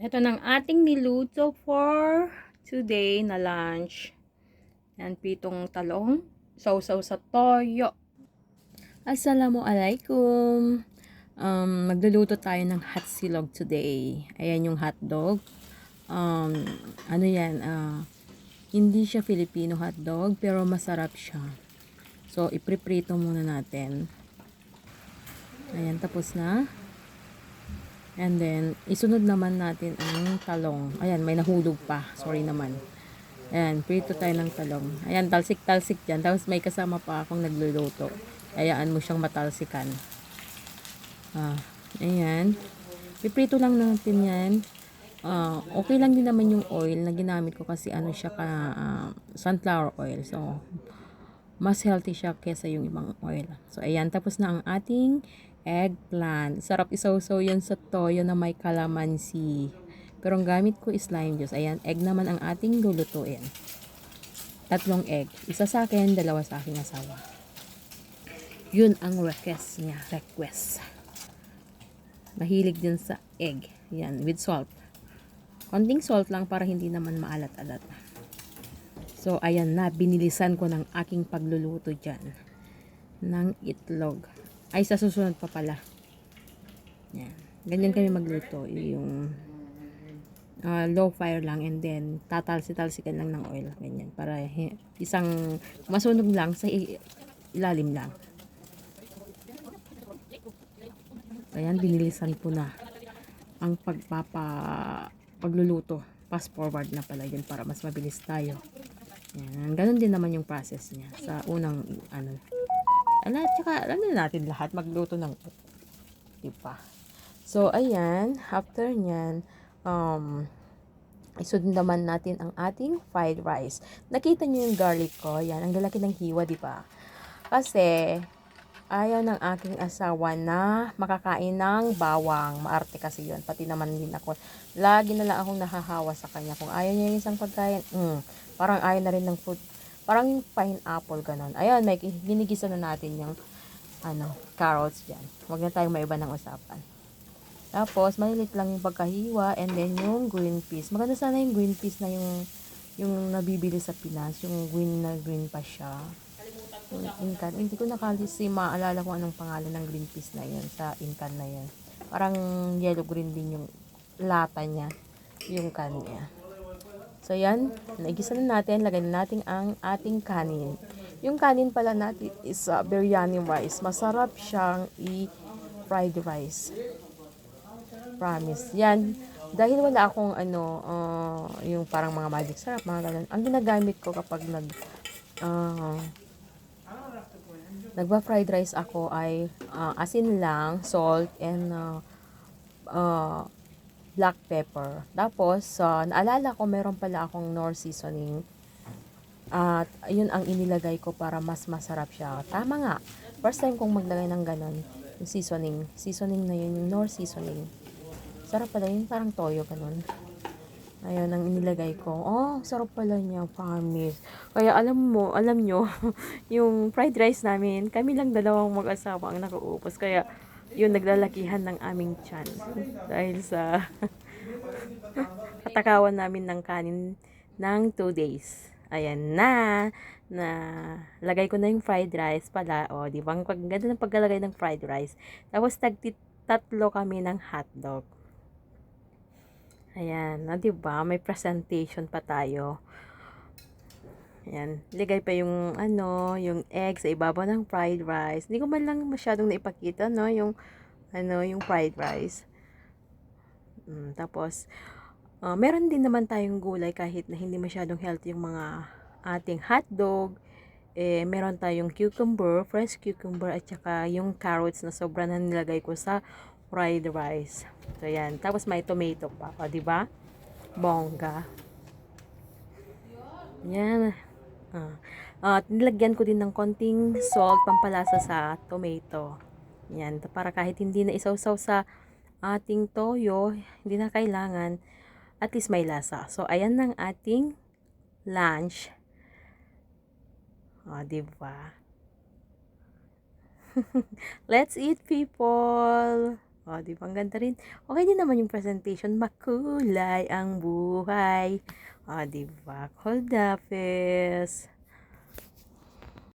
Ito ng ating niluto for today na lunch. Yan, pitong talong. Sausaw sa toyo. Assalamualaikum. Um, magluluto tayo ng hot silog today. Ayan yung hotdog. Um, ano yan? ah, hindi siya Filipino hotdog, pero masarap siya. So, ipriprito muna natin. Ayan, tapos na. And then, isunod naman natin ang talong. Ayan, may nahulog pa. Sorry naman. Ayan, prito tayo ng talong. Ayan, talsik-talsik dyan. Tapos may kasama pa akong nagluluto. Hayaan mo siyang matalsikan. Ah, ayan. Piprito lang natin yan. Ah, okay lang din naman yung oil na ginamit ko kasi ano siya ka ah, sunflower oil. So, mas healthy siya kesa yung ibang oil. So, ayan. Tapos na ang ating eggplant. Sarap isawsaw yan sa toyo na may calamansi. Pero ang gamit ko is lime juice. Ayan, egg naman ang ating lulutuin. Tatlong egg. Isa sa akin, dalawa sa aking asawa. Yun ang request niya. Request. Mahilig din sa egg. Yan, with salt. Konting salt lang para hindi naman maalat-alat. So, ayan na. Binilisan ko ng aking pagluluto dyan. Ng itlog. Ay, sa susunod pa pala. Yan. Ganyan kami magluto. Yung ah, low fire lang and then tatalsi-talsikan lang ng oil. Ganyan. Para isang masunog lang sa ilalim lang. Ayan, binilisan ko na ang pagpapa pagluluto. Fast forward na pala yun para mas mabilis tayo. Yan. Ganun din naman yung process niya sa unang ano. Ala, tsaka alam na natin lahat magluto ng diba? So, ayan, after nyan, um, isunod naman natin ang ating fried rice. Nakita niyo yung garlic ko? Yan, ang lalaki ng hiwa, di ba? Kasi, ayaw ng aking asawa na makakain ng bawang. Maarte kasi yun. Pati naman din ako. Lagi na lang akong nahahawa sa kanya. Kung ayaw niya yung isang pagkain, mm, parang ayaw na rin ng food. Parang yung pineapple, ganon. Ayan, may ginigisa na natin yung ano, carrots dyan. Huwag na tayong maiba ng usapan. Tapos, malilit lang yung pagkahiwa and then yung green peas. Maganda sana yung green peas na yung yung nabibili sa Pinas, yung green na green pa siya. Yung incan. Hindi ko nakalisi maalala kung anong pangalan ng green peas na yun sa incan na yun. Parang yellow green din yung lata niya, yung can niya. So yan, naigisa na natin, lagay na natin ang ating kanin. Yung kanin pala natin is uh, biryani rice. Masarap siyang i-fried rice. Promise. Yan. Dahil wala akong ano, uh, yung parang mga magic syrup, mga ganun. Ang ginagamit ko kapag nag uh, nagba fried rice ako ay uh, asin lang, salt, and uh, uh, black pepper. Tapos, uh, naalala ko meron pala akong nor seasoning. At yun ang inilagay ko para mas masarap siya. Tama nga. First time kong maglagay ng ganon. Yung seasoning. Seasoning na yun, yung nor seasoning. Sarap pala yun, parang toyo ganun. Ayun ang inilagay ko. Oh, sarap pala niya, promise. Kaya alam mo, alam nyo, yung fried rice namin, kami lang dalawang mag-asawa ang nakauupos. Kaya, yun, naglalakihan ng aming chan. Dahil sa katakawan namin ng kanin ng 2 days. Ayan na, na lagay ko na yung fried rice pala. O, di ba? Ang ganda ng paglalagay ng fried rice. Tapos, tatlo kami ng hotdog. Ayan, na 'di ba? May presentation pa tayo. Ayan, ligay pa yung ano, yung egg sa ibabaw ng fried rice. Hindi ko man lang masyadong naipakita, no, yung ano, yung fried rice. Mm, tapos uh, meron din naman tayong gulay kahit na hindi masyadong healthy yung mga ating hotdog. Eh, meron tayong cucumber, fresh cucumber at saka yung carrots na sobra na nilagay ko sa fried rice. So, yan. Tapos may tomato pa. O, di ba? Bongga. Yan. Ah. At nilagyan ko din ng konting salt pampalasa sa tomato. Yan. Para kahit hindi na isawsaw sa ating toyo, hindi na kailangan, at least may lasa. So, ayan ng ating lunch. O, di ba? Let's eat, people! O, di ba? Ang ganda rin. Okay din naman yung presentation. Makulay ang buhay. O, di ba? Up, is.